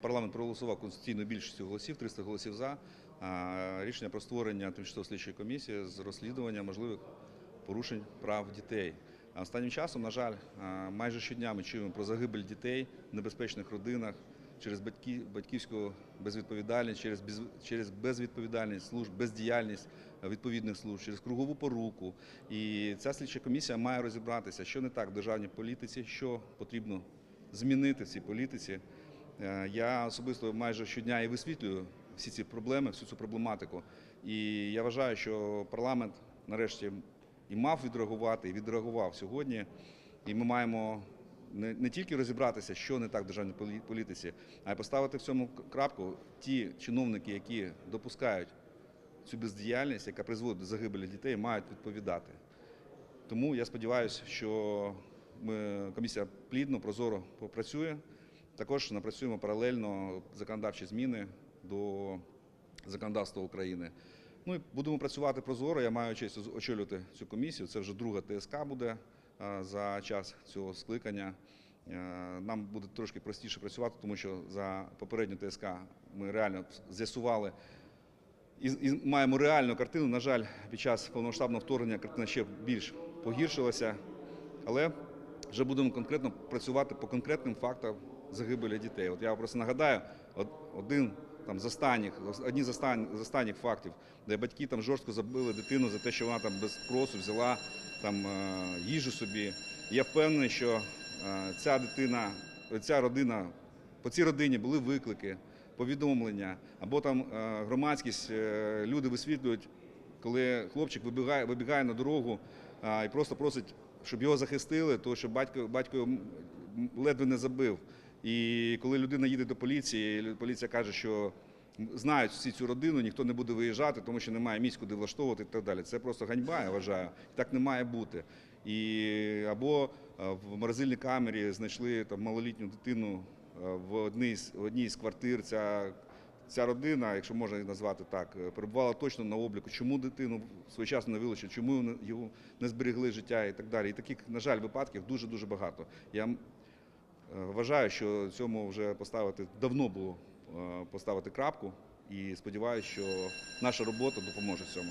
Парламент проголосував конституційною більшістю голосів, 300 голосів за рішення про створення тимчасової слідчої комісії з розслідування можливих порушень прав дітей. Останнім часом, на жаль, майже щодня ми чуємо про загибель дітей в небезпечних родинах через батьківську безвідповідальність, через, без, через безвідповідальність служб, бездіяльність відповідних служб, через кругову поруку. І ця слідча комісія має розібратися, що не так в державній політиці, що потрібно змінити в цій політиці. Е, Я особисто майже щодня і висвітлюю всі ці проблеми, всю цю проблематику. І я вважаю, що парламент нарешті і мав відреагувати, і відреагував сьогодні. І ми маємо не, тільки розібратися, що не так в державній політиці, а й поставити в цьому крапку ті чиновники, які допускають цю бездіяльність, яка призводить до загибелі дітей, мають відповідати. Тому я сподіваюся, що ми, комісія плідно, прозоро попрацює. Також напрацюємо паралельно законодавчі зміни до законодавства України. Ну і будемо працювати прозоро. Я маю честь очолювати цю комісію. Це вже друга ТСК буде е, за час цього скликання. Е, Нам буде трошки простіше працювати, тому що за попередню ТСК ми реально з'ясували і, і маємо реальну картину. На жаль, під час повномасштабного вторгнення картина ще більш погіршилася, але вже будемо конкретно працювати по конкретним фактам загибелі дітей. От я просто нагадаю, один там з останніх, одні з останніх, з останніх фактів, де батьки там жорстко забили дитину за те, що вона там без спросу взяла там е, їжу собі. Я впевнений, що е, ця дитина, ця родина, по цій родині були виклики, повідомлення, або там е, громадськість, люди висвітлюють, коли хлопчик вибігає, вибігає на дорогу і просто просить, щоб його захистили, то що батько, батько ледве не забив. І коли людина їде до поліції, поліція каже, що знають всі цю родину, ніхто не буде виїжджати, тому що немає місць, куди влаштовувати і так далі. Це просто ганьба, я вважаю. Так не має бути. І або е, в морозильній камері знайшли там малолітню дитину е, в одній з в одній з квартир. Ця Ця родина, якщо можна її назвати так, е, перебувала точно на обліку. Чому дитину своєчасно не вилучили, чому його не зберегли життя і так далі. І таких, на жаль, випадків дуже дуже багато. Я вважаю, що цьому вже поставити давно було е, поставити крапку, і сподіваюся, що наша робота допоможе цьому.